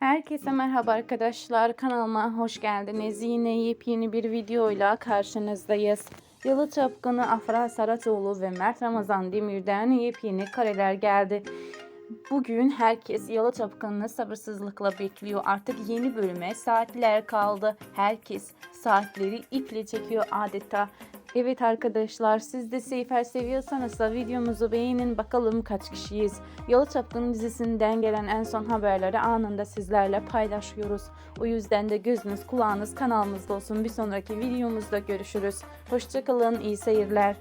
Herkese merhaba arkadaşlar. Kanalıma hoş geldiniz. Yine yepyeni bir videoyla karşınızdayız. Yalı Çapkını Afra Saratoğlu ve Mert Ramazan Demir'den yepyeni kareler geldi. Bugün herkes Yalı Çapkını'nı sabırsızlıkla bekliyor. Artık yeni bölüme saatler kaldı. Herkes saatleri iple çekiyor adeta. Evet arkadaşlar siz de Seyfer seviyorsanız da videomuzu beğenin bakalım kaç kişiyiz. Yalı Çapkını dizisinden gelen en son haberleri anında sizlerle paylaşıyoruz. O yüzden de gözünüz kulağınız kanalımızda olsun. Bir sonraki videomuzda görüşürüz. Hoşçakalın iyi seyirler.